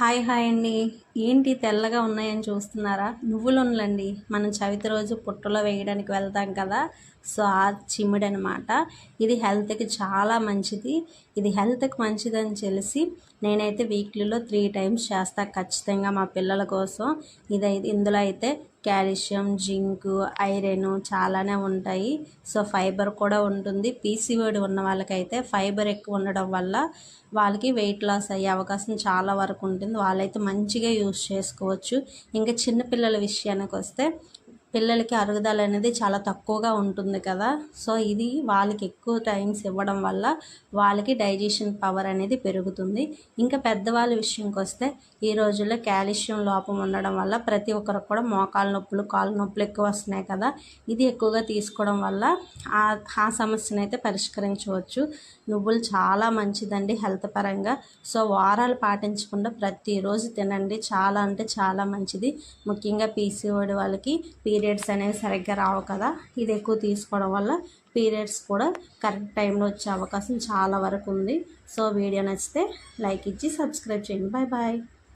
Hi hi అండి. ఏంటి తెల్లగా ఉన్నాయని చూస్తున్నారా? నువ్వులు ఉండండి మనం చవితి రోజు పుట్టలో వేయడానికి వెళ్తాం కదా సో ఆ చిమ్మిడి అనమాట ఇది హెల్త్కి చాలా మంచిది. ఇది హెల్త్కి మంచిదని తెలిసి నేనైతే వీక్లీలో త్రీ టైమ్స్ చేస్తా ఖచ్చితంగా మా పిల్లల కోసం. ఇదైతే ఇందులో అయితే క్యాల్షియం జింక్ ఐరన్ చాలానే ఉంటాయి. సో ఫైబర్ కూడా ఉంటుంది. పీసీఓడి ఉన్న వాళ్ళకైతే ఫైబర్ ఎక్కువ ఉండడం వల్ల వాళ్ళకి వెయిట్ లాస్ అయ్యే అవకాశం చాలా వరకు ఉంటుంది. వాళ్ళైతే మంచిగా యూస్ చేసుకోవచ్చు. ఇంకా చిన్నపిల్లల విషయానికి వస్తే పిల్లలకి అరుగుదల అనేది చాలా తక్కువగా ఉంటుంది కదా. సో ఇది వాళ్ళకి ఎక్కువ టైమ్స్ ఇవ్వడం వల్ల వాళ్ళకి డైజెషన్ పవర్ అనేది పెరుగుతుంది. ఇంకా పెద్దవాళ్ళ విషయంకి వస్తే ఈ రోజుల్లో కాల్షియం లోపం ఉండడం వల్ల ప్రతి ఒక్కరికి కూడా మోకాలు నొప్పులు కాళ్ళ నొప్పులు ఎక్కువ వస్తున్నాయి కదా. ఇది ఎక్కువగా తీసుకోవడం వల్ల ఆ సమస్యను అయితే పరిష్కరించవచ్చు. నువ్వులు చాలా మంచిదండి హెల్త్ పరంగా. సో వారాలు పాటించకుండా ప్రతిరోజు తినండి. చాలా అంటే చాలా మంచిది. ముఖ్యంగా పీసీఓడి వాళ్ళకి పీరియడ్స్ అనేవి సరిగ్గా రావు కదా. ఇది ఎక్కువ తీసుకోవడం వల్ల పీరియడ్స్ కూడా కరెక్ట్ టైంలో వచ్చే అవకాశం చాలా వరకు ఉంది. సో వీడియో నచ్చితే లైక్ ఇచ్చి సబ్స్క్రైబ్ చేయండి. Bye bye